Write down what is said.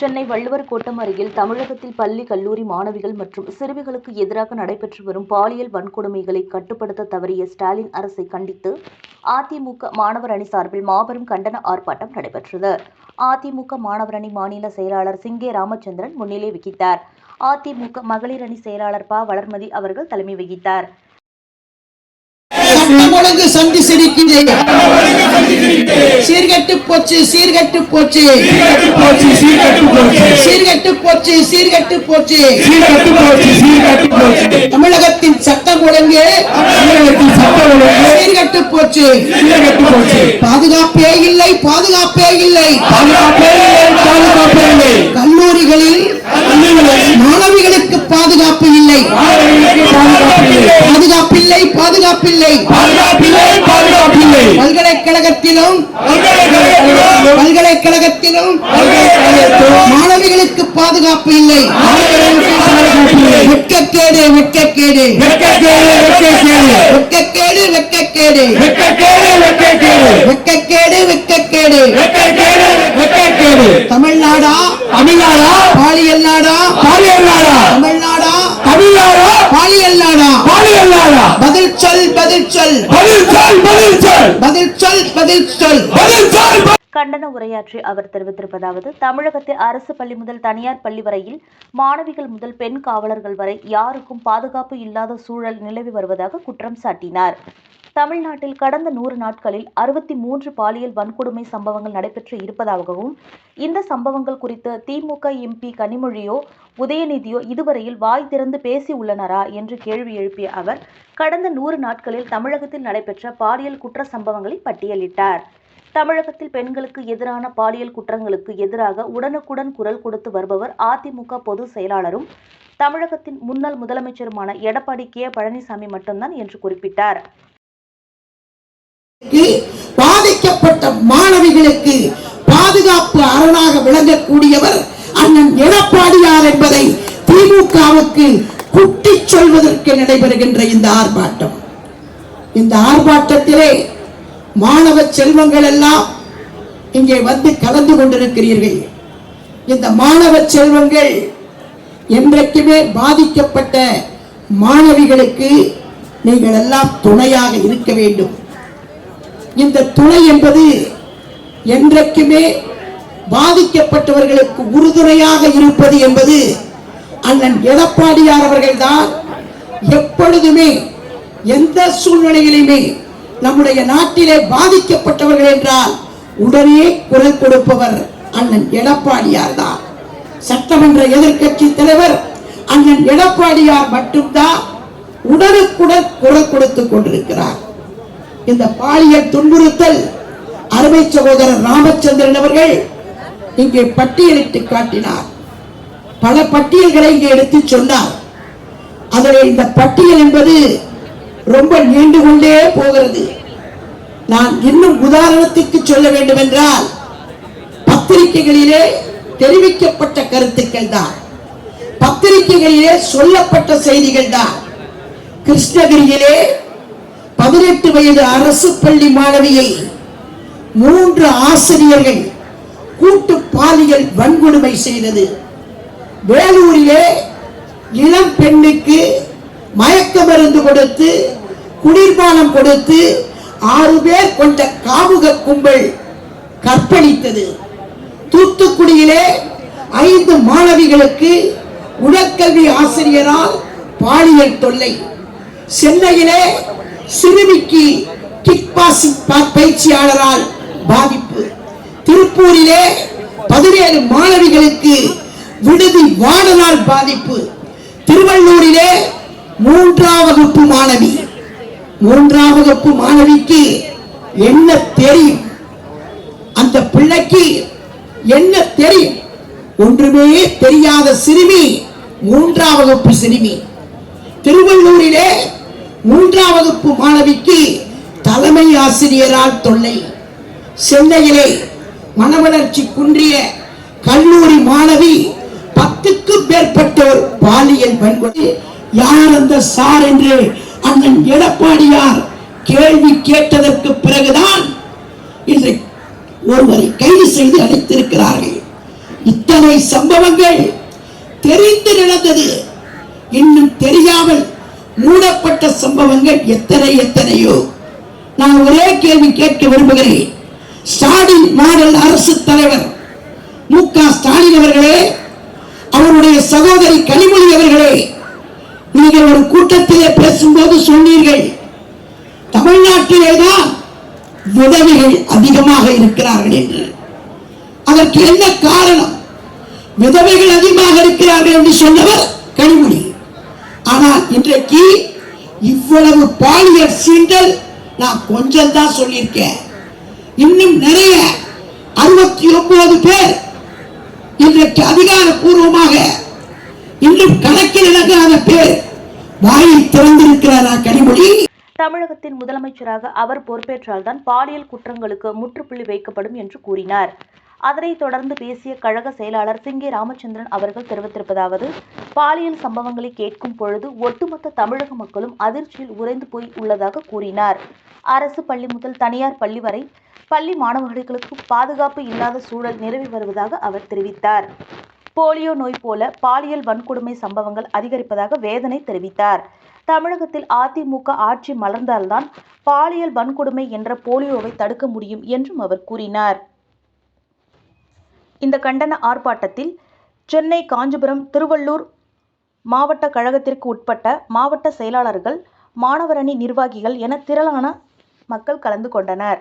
சென்னை வள்ளுவர் கோட்டம் அருகில் தமிழகத்தில் பள்ளி கல்லூரி மாணவிகள் மற்றும் சிறுமிகளுக்கு எதிராக நடைபெற்று வரும் பாலியல் வன்கொடுமைகளை கட்டுப்படுத்த தவறிய ஸ்டாலின் அரசை கண்டித்து அதிமுக மாணவர் அணி சார்பில் மாபெரும் கண்டன ஆர்ப்பாட்டம் நடைபெற்றது. அதிமுக மாணவர் அணி மாநில செயலாளர் சிங்கே ராமச்சந்திரன் முன்னிலை வகித்தார். அதிமுக மகளிர் அணி செயலாளர் ப. வளர்மதி அவர்கள் தலைமை வகித்தார். ஒழுங்கு சந்தி சிரிக்குது சீர்கெட்டு போச்சு சீர்கெட்டு போச்சு. சீர்கட்டு போச்சு சீர்கெட்டு போச்சு. தமிழகத்தின் சட்டம் ஒழுங்கு. சீர்கெட்டு போச்சு. பாதுகாப்பே இல்லை பாதுகாப்பே இல்லை. பாதுகாப்பே இல்லை பாதுகாப்பில்லை. பாதுகாப்பில்லை பாதுகாப்பில்லை. பல்கலைக்கழகத்திலும் பல்கலைக்கழகத்திலும் மாணவிகளுக்கு பாதுகாப்பு இல்லை. வெட்கக்கேடு வெட்கக்கேடு. வெட்கக்கேடு வெட்கக்கேடு. வெட்கக்கேடு வெட்கக்கேடு. தமிழ்நாடா? தமிழ்நாடா? பாலியல் நாடா? பாலியல் நாடா? தமிழ்நாடு? தமிழ்நாடா பாலியல் நாடா பாலியல் நாடா பதில் சொல் பதில் சொல் பதில் சொல் பதில் சொல் பதில் சொல் பதில் சொல் பதில் சொல் கண்டன உரையாற்றி அவர் தெரிவித்திருப்பதாவது தமிழகத்தில் அரசு பள்ளி முதல் தனியார் பள்ளி வரையில் மாணவிகள் முதல் பெண் காவலர்கள் வரை யாருக்கும் பாதுகாப்பு இல்லாத சூழல் நிலவி வருவதாக குற்றம் சாட்டினார். தமிழ்நாட்டில் கடந்த நூறு நாட்களில் அறுபத்தி மூன்று பாலியல் வன்கொடுமை சம்பவங்கள் நடைபெற்று இருப்பதாகவும் இந்த சம்பவங்கள் குறித்து திமுக எம்பி கனிமொழியோ உதயநிதியோ இதுவரையில் வாய் திறந்து பேசி உள்ளனரா என்று கேள்வி எழுப்பிய அவர் கடந்த நூறு நாட்களில் தமிழகத்தில் நடைபெற்ற பாலியல் குற்ற சம்பவங்களை பட்டியலிட்டார். தமிழகத்தில் பெண்களுக்கு எதிரான பாலியல் குற்றங்களுக்கு எதிராக உடனுக்குடன் குரல் கொடுத்து வருபவர் அதிமுக பொதுச் செயலாளரும் தமிழகத்தின் முன்னாள் முதலமைச்சருமான எடப்பாடி கே. பழனிசாமி மட்டும்தான் என்று குறிப்பிட்டார். பாதிக்கப்பட்ட மாணவிகளுக்கு பாதுகாப்பு அரணாக விளங்கக்கூடியவர் அண்ணன் எடப்பாடியார் என்பதை திமுகவுக்கு குட்டி சொல்வதற்கு நடைபெறுகின்ற இந்த ஆர்ப்பாட்டம். இந்த ஆர்ப்பாட்டத்திலே மாணவ செல்வங்கள் எல்லாம் இங்கே வந்து கலந்து கொண்டிருக்கிறீர்கள். இந்த மாணவ செல்வங்கள் என்றைக்குமே பாதிக்கப்பட்ட மாணவிகளுக்கு நீங்கள் எல்லாம் துணையாக இருக்க வேண்டும். இந்த துணை என்பது என்றைக்குமே பாதிக்கப்பட்டவர்களுக்கு உறுதுணையாக இருப்பது என்பது அண்ணன் எடப்பாடியார் அவர்கள்தான். எப்பொழுதுமே எந்த சூழ்நிலையிலுமே நம்முடைய நாட்டிலே பாதிக்கப்பட்டவர்கள் என்றால் உடனே குரல் கொடுப்பவர் அண்ணன் எடப்பாடியார் தான் சட்டமன்ற எதிர்க்கட்சி தலைவர் அண்ணன் எடப்பாடியார் மட்டும்தான் உடனுக்குடன் குரல் கொடுத்துக் கொண்டிருக்கிறார். இந்த பாலியல் துன்புறுத்தல் அருமை சகோதரர் ராமச்சந்திரன் அவர்கள் இங்கே பட்டியலிட்டு காட்டினார். பல பட்டியல்களை இங்கே எடுத்து சொன்னார். அதில் இந்த பட்டியல் என்பது ரொம்ப நீண்டு கொண்டே போகிறது. நான் இன்னும் உதாரணத்துக்கு சொல்ல வேண்டும் என்றால் பத்திரிகைகளிலே தெரிவிக்கப்பட்ட கருத்துக்கள் தான் பத்திரிகைகளிலே சொல்லப்பட்ட செய்திகள் தான் கிருஷ்ணகிரியிலே பதினெட்டு வயது அரசு பள்ளி மாணவியை மூன்று ஆசிரியர்கள் கூட்டு பாலியல் வன்கொடுமை செய்தது. வேலூரிலே இளம் பெண்ணுக்கு மயக்க மருந்து கொடுத்து குளிர்பானம் கொடுத்து ஆறு பேர் கொண்ட காமுக கும்பல் கற்பழித்தது. தூத்துக்குடியிலே ஐந்து மாணவிகளுக்கு உடற்கல்வி ஆசிரியரால் பாலியல் தொல்லை. சென்னையிலே சிறுமிக்கு கிக் பாசிங் பயிற்சியாளரால் பாதிப்பு. திருப்பூரிலே பதினேழு மாணவிகளுக்கு விடுதி வார்டனால் பாதிப்பு. திருவள்ளூரிலே மூன்றாம் வகுப்பு மாணவி. மூன்றாம் வகுப்பு மாணவிக்கு என்ன தெரியும்? அந்த பிள்ளைக்கு என்ன தெரியும்? ஒன்றுமே தெரியாத சிறுமி மூன்றாம் வகுப்பு சிறுமி. திருவள்ளூரிலே மூன்றாம் வகுப்பு மாணவிக்கு தலைமை ஆசிரியரால் தொல்லை. சென்னையிலே மனவளர்ச்சி குன்றிய கல்லூரி மாணவி பத்துக்கும் மேற்பட்டோர் பாலியல் வன்கொடுமை. யார் அந்த சார் என்று அண்ணன் எடப்பாடியார் கேள்வி கேட்டதற்கு பிறகுதான் இன்று ஒருவரை கைது செய்து அழைத்திருக்கிறார்கள் இத்தனை சம்பவங்கள் தெரிந்து நடந்தது. இன்னும் தெரியாமல் மூடப்பட்ட சம்பவங்கள் எத்தனை எத்தனையோ. நான் ஒரே கேள்வி கேட்க விரும்புகிறேன். ஸ்டாலின் மாடல் அரசு தலைவர் மு க ஸ்டாலின் அவர்களே அவருடைய சகோதரி கனிமொழி அவர்களே நீங்கள் ஒரு கூட்டத்திலே பேசும்போது சொன்னீர்கள் தமிழ்நாட்டிலே தான் விதவைகள் அதிகமாக இருக்கிறார்கள் என்று. அதற்கு என்ன காரணம்? விதவைகள் அதிகமாக இருக்கிறார்கள் என்று சொன்னவர் கனிமொழி. ஆனால் இன்றைக்கு இவ்வளவு பாலியல் சீண்டல் நான் கொஞ்சம் தான் சொல்லியிருக்கேன். இன்னும் நிறைய அறுபத்தி ஒன்பது பேர் இன்றைக்கு அதிகாரப்பூர்வமாக இன்னும் கணக்கில் இழக்காத பேர் வாயை திறந்திருக்கிறாரா கனிமொழி? தமிழகத்தின் முதலமைச்சராக அவர் பொறுப்பேற்றால்தான் பாலியல் குற்றங்களுக்கு முற்றுப்புள்ளி வைக்கப்படும் என்று கூறினார். அதனைத் தொடர்ந்து பேசிய கழக செயலாளர் சிங்கே ராமச்சந்திரன் அவர்கள் தெரிவித்திருப்பதாவது பாலியல் சம்பவங்களை கேட்கும் பொழுது ஒட்டுமொத்த தமிழக மக்களும் அதிர்ச்சியில் உறைந்து போய் உள்ளதாக கூறினார். அரசு பள்ளி முதல் தனியார் பள்ளி வரை பள்ளி மாணவர்களுக்கு பாதுகாப்பு இல்லாத சூழல் நிலவி வருவதாக அவர் தெரிவித்தார். போலியோ நோய் போல பாலியல் வன்கொடுமை சம்பவங்கள் அதிகரிப்பதாக வேதனை தெரிவித்தார். தமிழகத்தில் அதிமுக ஆட்சி மலர்ந்தால்தான் பாலியல் வன்கொடுமை என்ற போலியோவை தடுக்க முடியும் என்றும் அவர் கூறினார். இந்த கண்டன ஆர்ப்பாட்டத்தில் சென்னை காஞ்சிபுரம் திருவள்ளூர் மாவட்ட கழகத்திற்கு உட்பட்ட மாவட்ட செயலாளர்கள் மாணவரணி நிர்வாகிகள் என திரளான மக்கள் கலந்து கொண்டனர்.